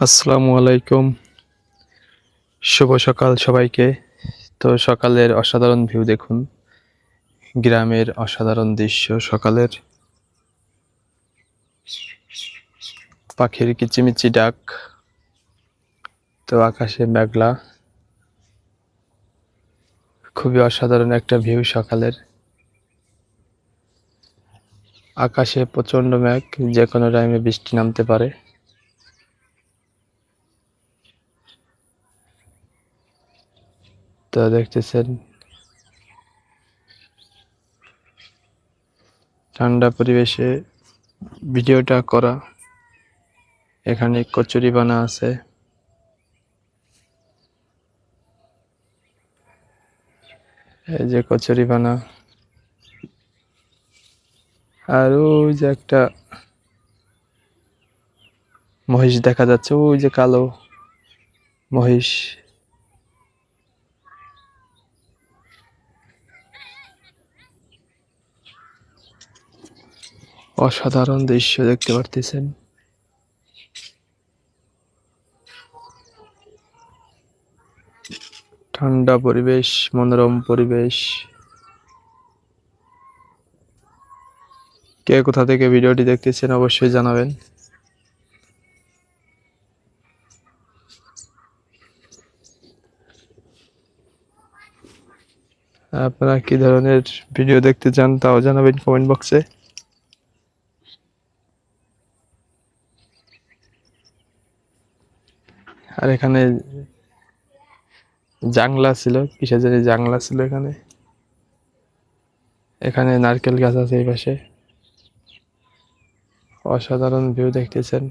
আসসালামু আলাইকুম। শুভ সকাল সবাইকে। তো সকালের অসাধারণ ভিউ দেখুন। গ্রামের অসাধারণ দৃশ্য সকালের। পাখির কিচিমিচি ডাক। তো আকাশে মেঘলা। খুবই অসাধারণ একটা ভিউ সকালের। আকাশে প্রচণ্ড মেঘ যে কোনো টাইমে বৃষ্টি নামতে পারে। তো দেখতেছেন। ঠান্ডা পরিবেশে ভিডিওটা করা। এখানে কচুরি বানা আছে। এই যে কচুরি বানা। আর ওই যে একটা মহিষ দেখা যাচ্ছে, ওই যে কালো মহিষ। অসাধারণ দৃশ্য দেখতে পারতেছেন। ঠান্ডা পরিবেশ, মনোরম পরিবেশ। কে কোথা থেকে ভিডিওটি দেখতেছেন অবশ্যই জানাবেন। আপনারা কি ধরনের ভিডিও দেখতে চান তাও জানাবেন কমেন্ট বক্সে। আর এখানে জাংলা ছিল, কিসের জাংলা ছিল এখানে। এখানে নারকেল গাছ আছে এই পাশে। অসাধারণ ভিউ দেখতেছেন।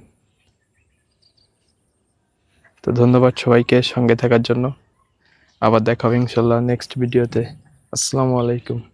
তো ধন্যবাদ সবাইকে সঙ্গে থাকার জন্য। আবার দেখা হবে ইনশাল্লাহ নেক্সট ভিডিওতে। আসসালামু আলাইকুম।